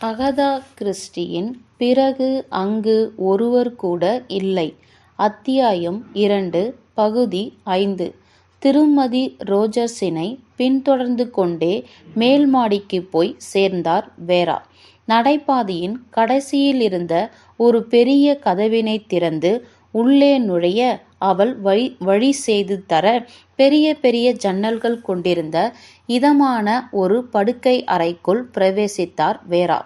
Agatha கிறிஸ்டியின் பிறகு அங்கு ஒருவர் கூட இல்லை. அத்தியாயம் இரண்டு பகுதி ஐந்து. திருமதி ரோஜர்ஸினை பின்தொடர்ந்து கொண்டே மேல் மாடிக்கு போய் சேர்ந்தார் வேரா நடைபாதையின் கடைசியில் இருந்த ஒரு பெரிய கதவினை திறந்து உள்ளே நுழைய அவள் வழி வழி செய்து தர பெரிய பெரிய ஜன்னல்கள் கொண்டிருந்த இதமான ஒரு படுக்கை அறைக்குள் பிரவேசித்தார் வேரா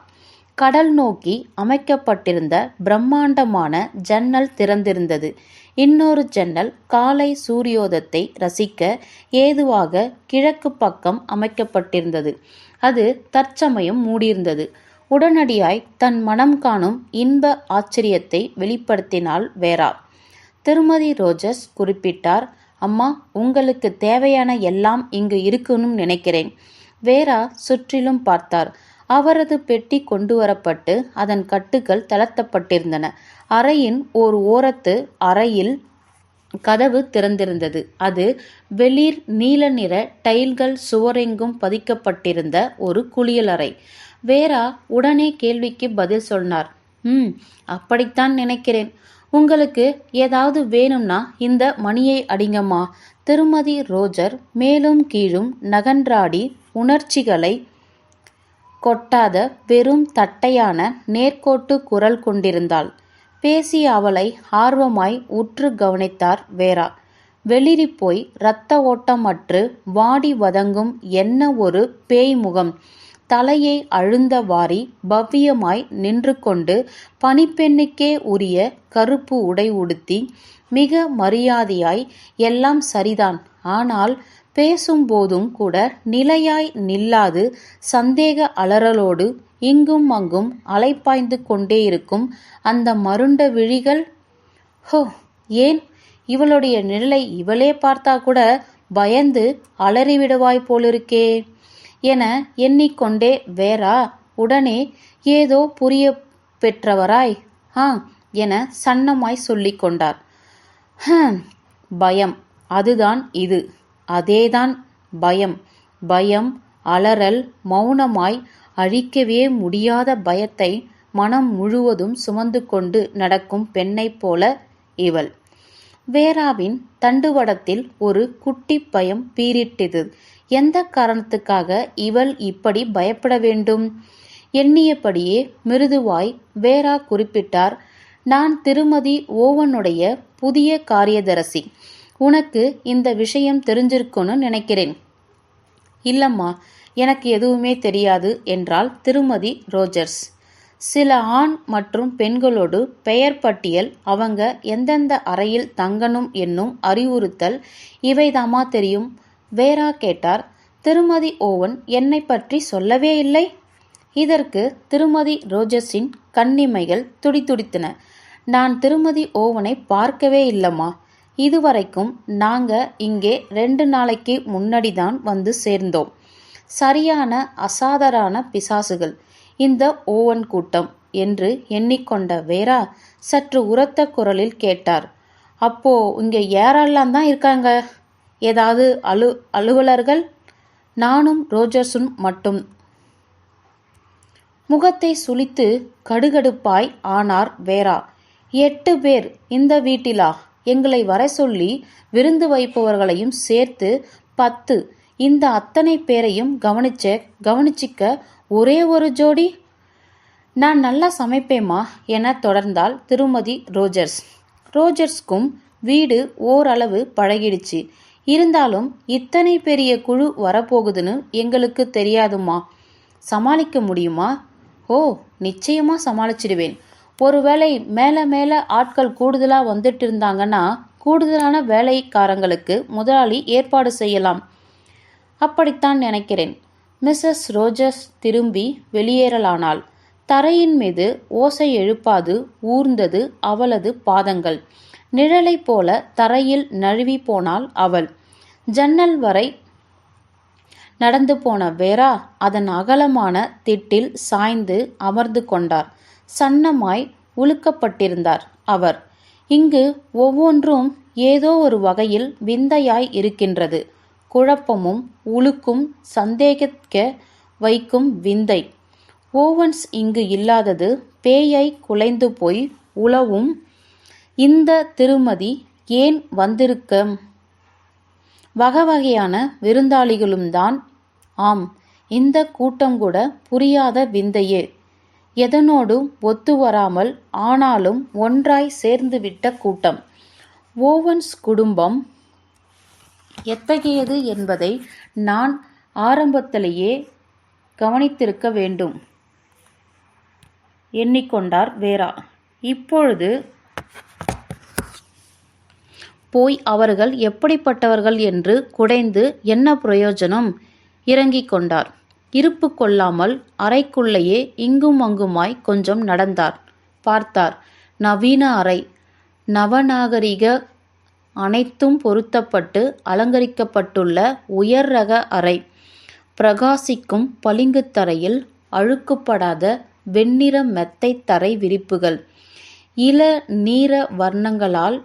கடல் நோக்கி அமைக்கப்பட்டிருந்த பிரம்மாண்டமான ஜன்னல் திறந்திருந்தது. இன்னொரு ஜன்னல் காலை சூரியோதத்தை ரசிக்க ஏதுவாக கிழக்கு பக்கம் அமைக்கப்பட்டிருந்தது. அது தற்சமயம் மூடியிருந்தது. உடனடியாய் தன் மனம் காணும் இன்ப ஆச்சரியத்தை வெளிப்படுத்தினாள் வேரா திருமதி ரோஜஸ் குறிப்பிட்டார் அம்மா உங்களுக்கு தேவையான எல்லாம் இங்கு இருக்குன்னு நினைக்கிறேன். வேரா சுற்றிலும் பார்த்தார். அவரது பெட்டி கொண்டு வரப்பட்டு அதன் கட்டுகள் தளர்த்தப்பட்டிருந்தன. அறையின் ஓர் ஓரத்து அறையில் கதவு திறந்திருந்தது. அது வெளிர் நீல நிற டைல்கள் சுவரெங்கும் பதிக்கப்பட்டிருந்த ஒரு குளியலறை வேரா உடனே கேள்விக்கு பதில் சொன்னார். ம் அப்படித்தான் நினைக்கிறேன். உங்களுக்கு ஏதாவது வேணும்னா இந்த மணியை அடிங்கம்மா. திருமதி ரோஜர் மேலும் கீழும் நகன்றாடி உணர்ச்சிகளை கொட்டாத வெறும் தட்டையான நேர்கோட்டு குரல் கொண்டிருந்தாள். பேசிய அவளை ஆர்வமாய் உற்று கவனித்தார் வேரா வெளிரி போய் இரத்த ஓட்டமற்று வாடி வதங்கும் என்ன ஒரு பேய் முகம் தலையை அழுந்தவாறி பவ்யமாய் நின்று கொண்டு பணிப்பெண்ணுக்கே உரிய கருப்பு உடை உடுத்தி மிக மரியாதையாய் எல்லாம் சரிதான். ஆனால் பேசும்போதும் கூட நிலையாய் நில்லாது சந்தேக அலறலோடு இங்கும் அங்கும் அலைப்பாய்ந்து கொண்டே இருக்கும் அந்த மருண்ட விழிகள். ஹோ ஏன்? இவளுடைய நிழலை இவளே பார்த்தா கூட பயந்து அலறிவிடுவாய் போலிருக்கே. என எண்ணிக்கொண்டே வேறா உடனே ஏதோ புரிய பெற்றவராய் ஆ என சன்னமாய் சொல்லி கொண்டார். ஹம் பயம். அதுதான் இது. அதேதான் பயம். பயம் அலறல் மௌனமாய் அழிக்கவே முடியாத பயத்தை மனம் முழுவதும் சுமந்து கொண்டு நடக்கும் பெண்ணைப் போல இவள். வேராவின் தண்டுவடத்தில் ஒரு குட்டி பயம் பீரிட்டது எந்த காரணத்துக்காக இவள் இப்படி பயப்பட வேண்டும்? எண்ணியபடியே மிருதுவாய் வேரா குறிப்பிட்டார். நான் திருமதி ஓவனுடைய புதிய காரியதரசி. உனக்கு இந்த விஷயம் தெரிஞ்சிருக்கும்னு நினைக்கிறேன். இல்லம்மா எனக்கு எதுவுமே தெரியாது என்றால் திருமதி ரோஜர்ஸ். சில ஆண் மற்றும் பெண்களோடு பெயர் பட்டியல் அவங்க எந்தெந்த அறையில் தங்கணும் என்னும் அறிவுறுத்தல் இவைதாமா தெரியும். வேரா கேட்டார் திருமதி ஓவன் என்னை பற்றி சொல்லவே இல்லை? இதற்கு திருமதி ரோஜஸின் கண்ணிமைகள் துடித்துடித்தன நான் திருமதி ஓவனை பார்க்கவே இல்லம்மா. இதுவரைக்கும் நாங்க இங்கே ரெண்டு நாளைக்கு முன்னாடி தான் வந்து சேர்ந்தோம். சரியான அசாதாரண பிசாசுகள். இந்த ஓவன் கூட்டம் என்று எண்ணிக்கொண்ட வேரா சற்று உரத்த குரலில் கேட்டார். அப்போ இங்க யாரெல்லாம் தான் இருக்காங்க. ஏதாவது அலு அலுவலர்கள்? நானும் ரோஜர்ஸும் மட்டும். முகத்தை சுளித்து கடுகடுப்பாய் ஆனார் வேரா எட்டு பேர் இந்த வீட்டிலா? எங்களை வர சொல்லி விருந்து வைப்பவர்களையும் சேர்த்து பத்து. இந்த அத்தனை பேரையும் கவனிச்ச கவனிச்சிக்க ஒரே ஒரு ஜோடி? நான் நல்லா சமைப்பேமா என தொடர்ந்தால் திருமதி ரோஜர்ஸ். ரோஜர்ஸ்க்கும் வீடு ஓரளவு பழகிடுச்சு. இருந்தாலும் இத்தனை பெரிய குழு வரப்போகுதுன்னு எங்களுக்கு தெரியாதுமா சமாளிக்க முடியுமா? ஓ நிச்சயமா சமாளிச்சிடுவேன். ஒருவேளை மேலே மேலே ஆட்கள் கூடுதலாக வந்துட்டு இருந்தாங்கன்னா கூடுதலான வேலைக்காரங்களுக்கு முதலாளி ஏற்பாடு செய்யலாம். அப்படித்தான் நினைக்கிறேன். மிஸ்ஸஸ் ரோஜர்ஸ் திரும்பி வெளியேறலானாள். தரையின் மீது ஓசை எழுப்பாது ஊர்ந்தது அவளது பாதங்கள். நிழலை போல தரையில் நழுவி போனாள் அவள். ஜன்னல் வரை நடந்து போன வேரா அதன் அகலமான திட்டில் சாய்ந்து அமர்ந்து கொண்டார். சன்னமாய் உழுக்கப்பட்டிருந்தார் அவர். இங்கு ஒவ்வொன்றும் ஏதோ ஒரு வகையில் விந்தையாய் இருக்கின்றது. குழப்பமும் உழுக்கும் சந்தேகிக்க வைக்கும் விந்தை. ஓவன்ஸ் இங்கு இல்லாதது பேயை குலைந்து போய் உளவும் இந்த திருமதி ஏன் வந்திருக்க வகவகையான விருந்தாளிகளும்தான். ஆம் இந்த கூட்டம் கூட புரியாத விந்தையே. எதனோடும் ஒத்து வராமல் ஆனாலும் ஒன்றாய் சேர்ந்துவிட்ட கூட்டம். ஓவன்ஸ் குடும்பம் எத்தகையது என்பதை நான் ஆரம்பத்திலேயே கவனித்திருக்க வேண்டும். எண்ணிக்கொண்டார் வேரா இப்பொழுது போய் அவர்கள் எப்படிப்பட்டவர்கள் என்று குடைந்து என்ன பிரயோஜனம்? இறங்கிக் கொண்டார். இருப்பு கொள்ளாமல் அறைக்குள்ளேயே இங்கும் அங்குமாய் கொஞ்சம் நடந்தார். பார்த்தார் நவீன அறை. நவநாகரிக அனைத்தும் பொருத்தப்பட்டு அலங்கரிக்கப்பட்டுள்ள உயர் ரக அறை. பிரகாசிக்கும் பளிங்குத் தரையில் அழுக்குப்படாத வெண்ணிற மெத்தை தரை விரிப்புகள். இள நீர வர்ணங்களால்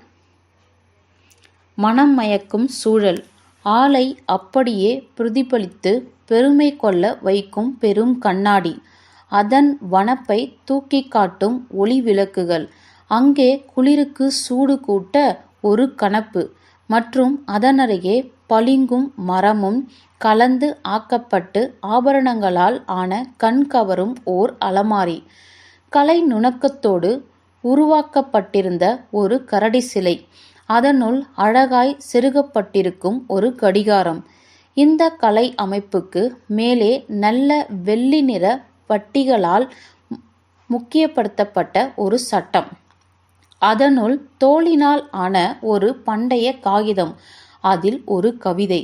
மனம் மயக்கும் சூழல். ஆளை அப்படியே பிரதிபலித்து பெருமை கொள்ள வைக்கும் பெரும் கண்ணாடி. அதன் வனப்பை தூக்கி காட்டும் ஒளி விளக்குகள். அங்கே குளிருக்கு சூடு கூட்ட ஒரு கணப்பு. மற்றும் அதனருகே பளிங்கும் மரமும் கலந்து ஆக்கப்பட்டு ஆபரணங்களால் ஆன கண்கவரும் ஓர் அலமாரி. கலை நுணுக்கத்தோடு உருவாக்கப்பட்டிருந்த ஒரு கரடி சிலை அதனுள் அழகாய் செருகப்பட்டிருக்கும் ஒரு கடிகாரம். இந்த கலை அமைப்புக்கு மேலே நல்ல வெள்ளி நிற பட்டிகளால் முக்கியப்படுத்தப்பட்ட ஒரு சட்டம். அதனுள் தோளினால் ஆன ஒரு பண்டைய காகிதம் அதில் ஒரு கவிதை.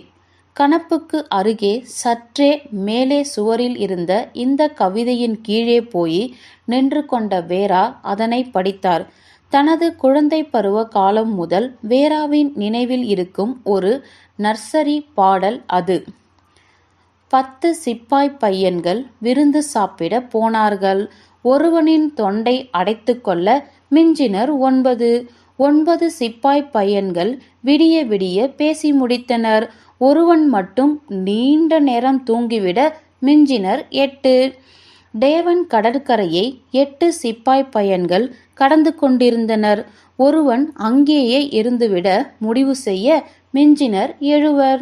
கணப்புக்கு அருகே சற்றே மேலே சுவரில் இருந்த இந்த கவிதையின் கீழே போய் நின்று கொண்ட வேரா அதனை படித்தார். தனது குழந்தை பருவ காலம் முதல் வேராவின் நினைவில் இருக்கும் ஒரு நர்சரி பாடல் அது. பத்து சிப்பாய் பையன்கள் விருந்து சாப்பிட போனார்கள். ஒருவனின் தொண்டை அடைத்து கொள்ள மிஞ்சினர் ஒன்பது. ஒன்பது சிப்பாய் பையன்கள் விடிய விடிய பேசி முடித்தனர். ஒருவன் மட்டும் நீண்ட நேரம் தூங்கிவிட மிஞ்சினர் எட்டு. டேவன் கடற்கரையை எட்டு சிப்பாய் பையன்கள் கடந்து கொண்டிருந்தனர். ஒருவன் அங்கேயே இருந்துவிட முடிவு செய்ய மிஞ்சினர் எழுவர்.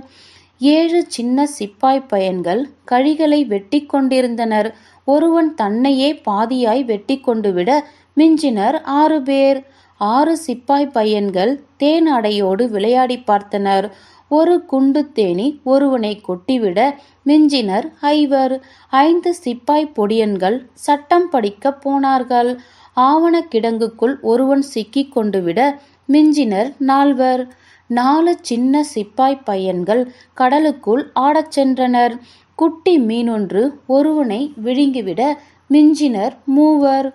ஏழு சின்ன சிப்பாய் பையன்கள் கழிகளை வெட்டி கொண்டிருந்தனர். ஒருவன் தன்னையே பாதியாய் வெட்டி கொண்டு விட மிஞ்சினர் ஆறு பேர். ஆறு சிப்பாய் பையன்கள் தேன் அடையோடு விளையாடி பார்த்தனர். ஒரு குண்டு தேனி ஒருவனை கொட்டிவிட மிஞ்சினர் ஐவர். ஐந்து சிப்பாய் பொடியன்கள் சட்டம் படிக்க போனார்கள். ஆவண கிடங்குக்குள் ஒருவன் சிக்கிக் கொண்டு விட மிஞ்சினர் நால்வர். நாலு சின்ன சிப்பாய் பையன்கள் கடலுக்குள் ஆடச் சென்றனர். குட்டி மீனொன்று ஒருவனை விழுங்கிவிட மிஞ்சினர் மூவர்.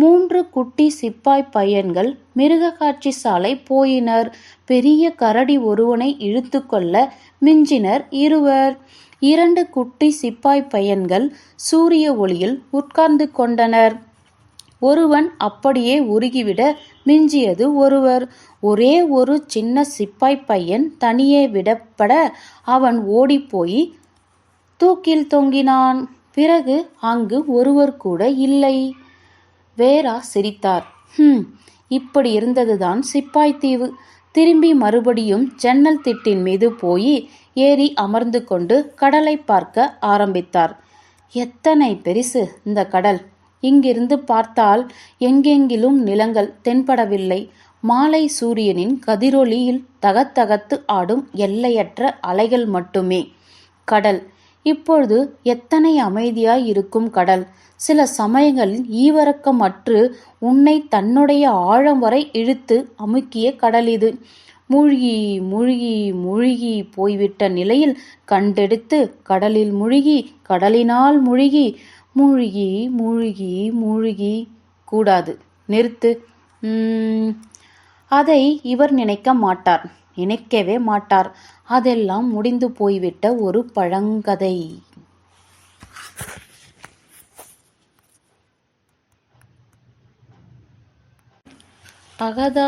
மூன்று குட்டி சிப்பாய் பையன்கள் மிருக காட்சி சாலை போயினர். பெரிய கரடி ஒருவனை இழுத்து கொள்ள மிஞ்சினர் இருவர். இரண்டு குட்டி சிப்பாய் பையன்கள் சூரிய ஒளியில் உட்கார்ந்து கொண்டனர். ஒருவன் அப்படியே உருகிவிட மிஞ்சியது ஒருவர். ஒரே ஒரு சின்ன சிப்பாய் பையன் தனியே விடப்பட அவன் ஓடிப்போய் தூக்கில் தொங்கினான். பிறகு அங்கு ஒருவர் கூட இல்லை. வேரா சிரித்தார். ஹம் இப்படி இருந்ததுதான் சிப்பாய் தீவு. திரும்பி மறுபடியும் ஜன்னல் திட்டின் மீது போய் ஏறி அமர்ந்து கொண்டு கடலை பார்க்க ஆரம்பித்தார். எத்தனை பெரிசு இந்த கடல். இங்கிருந்து பார்த்தால் எங்கெங்கிலும் நிலங்கள் தென்படவில்லை. மாலை சூரியனின் கதிரொளியில் தகத்தகத்து ஆடும் எல்லையற்ற அலைகள் மட்டுமே. கடல் இப்பொழுது எத்தனை அமைதியாய் இருக்கும் கடல்? சில சமயங்களில் ஈவரக்கமற்று உன்னை தன்னுடைய ஆழம் வரை இழுத்து அமுக்கிய கடல் இது. மூழ்கி மூழ்கி மூழ்கி போய்விட்ட நிலையில் கண்டெடுத்து கடலில் முழுகி கடலினால் மூழ்கி மூழ்கி மூழ்கி மூழ்கி கூடாது. நிறுத்து. அதை இவர் நினைக்க மாட்டார். நினைக்கவே மாட்டார். அதெல்லாம் முடிந்து போய்விட்ட ஒரு பழங்கதை. அகதா